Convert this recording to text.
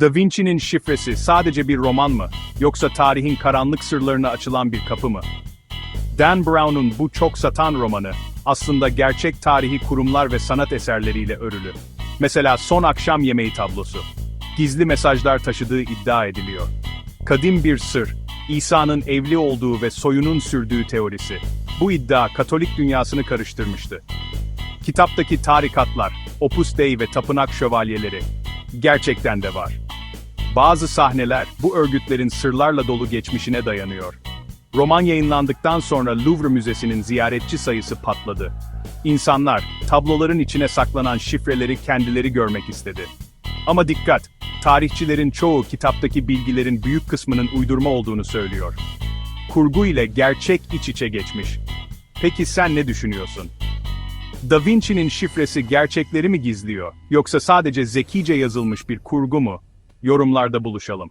Da Vinci'nin şifresi sadece bir roman mı, yoksa tarihin karanlık sırlarına açılan bir kapı mı? Dan Brown'un bu çok satan romanı, aslında gerçek tarihi kurumlar ve sanat eserleriyle örülü. Mesela Son Akşam Yemeği tablosu. Gizli mesajlar taşıdığı iddia ediliyor. Kadim bir sır, İsa'nın evli olduğu ve soyunun sürdüğü teorisi. Bu iddia Katolik dünyasını karıştırmıştı. Kitaptaki tarikatlar, Opus Dei ve tapınak şövalyeleri gerçekten de var. Bazı sahneler bu örgütlerin sırlarla dolu geçmişine dayanıyor. Roman yayınlandıktan sonra Louvre Müzesi'nin ziyaretçi sayısı patladı. İnsanlar tabloların içine saklanan şifreleri kendileri görmek istedi. Ama dikkat, tarihçilerin çoğu kitaptaki bilgilerin büyük kısmının uydurma olduğunu söylüyor. Kurgu ile gerçek iç içe geçmiş. Peki sen ne düşünüyorsun? Da Vinci'nin şifresi gerçekleri mi gizliyor, yoksa sadece zekice yazılmış bir kurgu mu? Yorumlarda buluşalım.